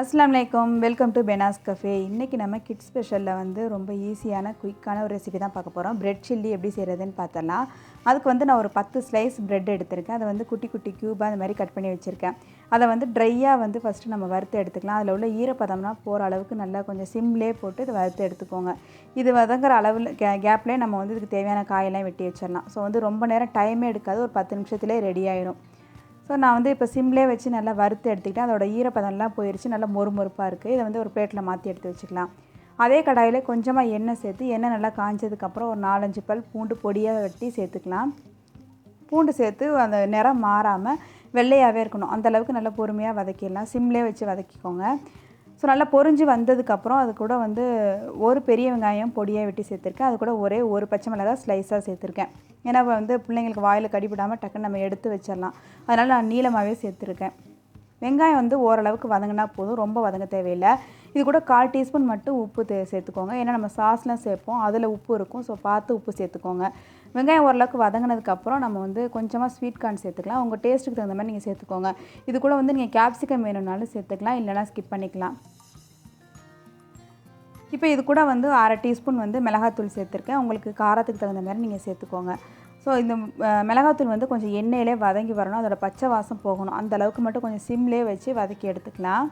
அஸ்ஸலாமு அலைக்கும் welcome to பெனாஸ் cafe இன்றைக்கி நம்ம கிட்ஸ் ஸ்பெஷலில் வந்து ரொம்ப ஈஸியான குயிக்கான ஒரு ரெசிபி தான் பார்க்க போகிறோம் ப்ரெட் சில்லி எப்படி செய்கிறதுன்னு பார்த்தலாம் அதுக்கு வந்து நான் ஒரு பத்து ஸ்லைஸ் ப்ரெட் எடுத்திருக்கேன். அதை வந்து குட்டி குட்டி க்யூபாக அந்த மாதிரி கட் பண்ணி வச்சுருக்கேன். அதை வந்து ட்ரையாக வந்து ஃபஸ்ட்டு நம்ம வறுத்து எடுத்துக்கலாம். அதில் உள்ள ஈரப்பதம்னா போகிற அளவுக்கு நல்லா கொஞ்சம் சிம்லேயே போட்டு இதை வறுத்து எடுத்துக்கோங்க. இது வதங்குற அளவில் கே கேப்லேயே நம்ம வந்து இதுக்கு தேவையான காயெல்லாம் வெட்டி வச்சிடலாம். ஸோ வந்து ரொம்ப நேரம் டைமே எடுக்காது. ஒரு பத்து நிமிஷத்துலேயே ரெடி ஆயிடும் ஸோ நான் வந்து இப்போ சிம்லேயே வச்சு நல்லா வறுத்து எடுத்துக்கிட்டேன். அதோட ஈரப்பதம்லாம் போயிடுச்சு நல்லா மொறுமொறுப்பாக இருக்குது இதை வந்து ஒரு பிளேட்டில் மாற்றி எடுத்து வச்சுக்கலாம். அதே கடாயில் கொஞ்சமாக எண்ணெய் சேர்த்து எண்ணெய் நல்லா காய்ஞ்சதுக்கப்புறம் ஒரு நாலஞ்சு பல் பூண்டு பொடியாக வெட்டி சேர்த்துக்கலாம். பூண்டு சேர்த்து அந்த நிறம் மாறாமல் வெள்ளையாகவே இருக்கணும். அந்தளவுக்கு நல்லா பொறுமையாக வதக்கிடலாம். சிம்லே வச்சு வதக்கிக்கோங்க. ஸோ நல்லா பொறிஞ்சு வந்ததுக்கப்புறம் அது கூட வந்து ஒரு பெரிய வெங்காயம் பொடியாக வெட்டி சேர்த்துருக்கேன். அது கூட ஒரே ஒரு பச்சை மிளகாய் ஸ்லைஸாக சேர்த்துருக்கேன். ஏன்னா வந்து பிள்ளைங்களுக்கு வாயில் கடிபடாமல் டக்குன்னு நம்ம எடுத்து வச்சிடலாம் அதனால் நான் நீளமாகவே சேர்த்துருக்கேன். வெங்காயம் வந்து ஓரளவுக்கு வதங்கினா போதும் ரொம்ப வதங்க தேவையில்லை. இது கூட கால் டீஸ்பூன் மட்டும் உப்பு தே சேர்த்துக்கோங்க. ஏன்னா நம்ம சாஸ்லாம் சேர்ப்போம் அதில் உப்பு இருக்கும் ஸோ பார்த்து உப்பு சேர்த்துக்கோங்க. வெங்காயம் ஓரளவுக்கு வதங்கினதுக்கப்புறம் நம்ம வந்து கொஞ்சமாக ஸ்வீட் கார்ன் சேர்த்துக்கலாம். உங்கள் டேஸ்ட்டுக்கு தகுந்த மாதிரி நீங்கள் சேர்த்துக்கோங்க. இது கூட வந்து நீங்கள் கேப்சிகம் வேணும்னாலும் சேர்த்துக்கலாம் இல்லைனா ஸ்கிப் பண்ணிக்கலாம். இப்போ இது கூட வந்து அரை டீஸ்பூன் வந்து மிளகாத்தூள் சேர்த்துருக்கேன். உங்களுக்கு காரத்துக்கு தகுந்த மாதிரி நீங்கள் சேர்த்துக்கோங்க. ஸோ இந்த மிளகாத்தூள் வந்து கொஞ்சம் எண்ணெயிலே வதங்கி வரணும். அதோட பச்சை வாசம் போகணும். அந்த அளவுக்கு மட்டும் கொஞ்சம் சிம்லேயே வச்சு வதக்கி எடுத்துக்கலாம்.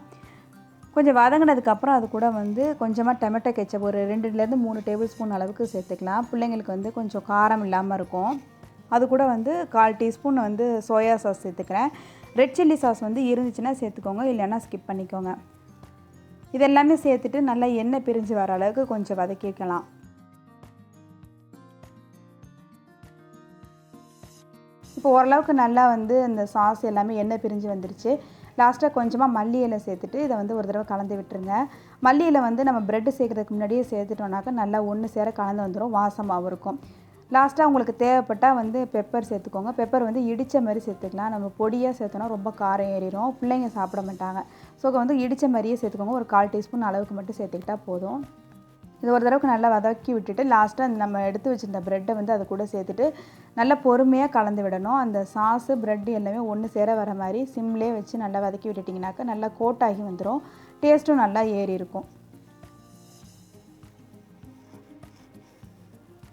கொஞ்சம் வதங்கினதுக்கப்புறம் அது கூட வந்து கொஞ்சமாக டொமேட்டோ கெச்சப் ஒரு ரெண்டுலேருந்து மூணு டேபிள் ஸ்பூன் அளவுக்கு சேர்த்துக்கலாம். பிள்ளைங்களுக்கு வந்து கொஞ்சம் காரம் இல்லாமல் இருக்கும். அது கூட வந்து கால் டீஸ்பூன் வந்து சோயா சாஸ் சேர்த்துக்கிறேன். ரெட் சில்லி சாஸ் வந்து இருந்துச்சுன்னா சேர்த்துக்கோங்க. இல்லைன்னா ஸ்கிப் பண்ணிக்கோங்க. இதெல்லாமே சேர்த்துட்டு நல்லா எண்ணெய் பிரிஞ்சு வர அளவுக்கு கொஞ்சம் வதக்கிக்கலாம். இப்போ ஓரளவுக்கு நல்லா வந்து இந்த சாஸ் எல்லாமே எண்ணெய் பிரிஞ்சு வந்துருச்சு. லாஸ்ட்டாக கொஞ்சமாக மல்லி இலை சேர்த்துட்டு இதை வந்து ஒரு தடவை கலந்து விட்டுருங்க. மல்லி இலை வந்து நம்ம ப்ரெட்டு சேர்க்குறதுக்கு முன்னாடியே சேர்த்துட்டோம்னாக்கா நல்லா ஒன்று சேர கலந்து வந்துடும் வாசமாகவும் இருக்கும். லாஸ்ட்டாக உங்களுக்கு தேவைப்பட்டால் வந்து பெப்பர் சேர்த்துக்கோங்க. பெப்பர் வந்து இடித்த மாதிரி சேர்த்துக்கலாம். நம்ம பொடியாக சேர்த்தோன்னா ரொம்ப காரம் ஏறிடும் பிள்ளைங்க சாப்பிட மாட்டாங்க. ஸோ வந்து இடித்த மாதிரியே சேர்த்துக்கோங்க. ஒரு கால் டீஸ்பூன் அளவுக்கு மட்டும் சேர்த்துக்கிட்டால் போதும். இது ஒரு தடவைக்கு நல்லா வதக்கி விட்டுட்டு லாஸ்ட்டாக நம்ம எடுத்து வச்சுருந்த ப்ரெட்டை வந்து அது கூட சேர்த்துட்டு நல்லா பொறுமையாக கலந்து விடணும். அந்த சாஸு ப்ரெட்டு எல்லாமே ஒன்று சேர வர மாதிரி சிம்லேயே வச்சு நல்லா வதக்கி விட்டுட்டிங்கனாக்கா நல்லா கோட்டாகி வந்துடும் டேஸ்ட்டும் நல்லா ஏறி இருக்கும்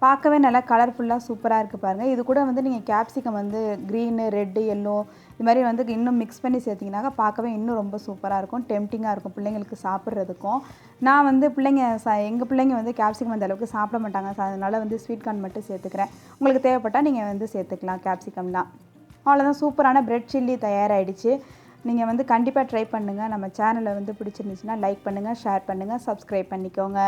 பார்க்கவே நல்லா கலர்ஃபுல்லாக சூப்பராக இருக்குது பாருங்கள் இது கூட வந்து நீங்கள் கேப்சிகம் வந்து க்ரீனு ரெட்டு எல்லோ இது மாதிரி வந்து இன்னும் மிக்ஸ் பண்ணி சேர்த்திங்கனாக்கா பார்க்கவே இன்னும் ரொம்ப சூப்பராக இருக்கும். டெம்டிங்காக இருக்கும் பிள்ளைங்களுக்கு சாப்பிட்றதுக்கும். நான் வந்து பிள்ளைங்க ச எங்கள் பிள்ளைங்க வந்து கேப்சிகம் அந்த அளவுக்கு சாப்பிட மாட்டாங்க. ஸோ அதனால் வந்து ஸ்வீட் கார்ன் மட்டும் சேர்த்துக்கிறேன். உங்களுக்கு தேவைப்பட்டால் நீங்கள் வந்து சேர்த்துக்கலாம் கேப்சிகம்லாம் அவ்வளோதான் சூப்பரான பிரெட் சில்லி தயாராகிடுச்சு நீங்கள் வந்து கண்டிப்பாக ட்ரை பண்ணுங்கள் நம்ம சேனலை வந்து பிடிச்சிருந்துச்சுன்னா லைக் பண்ணுங்கள் ஷேர் பண்ணுங்கள் சப்ஸ்கிரைப் பண்ணிக்கோங்க.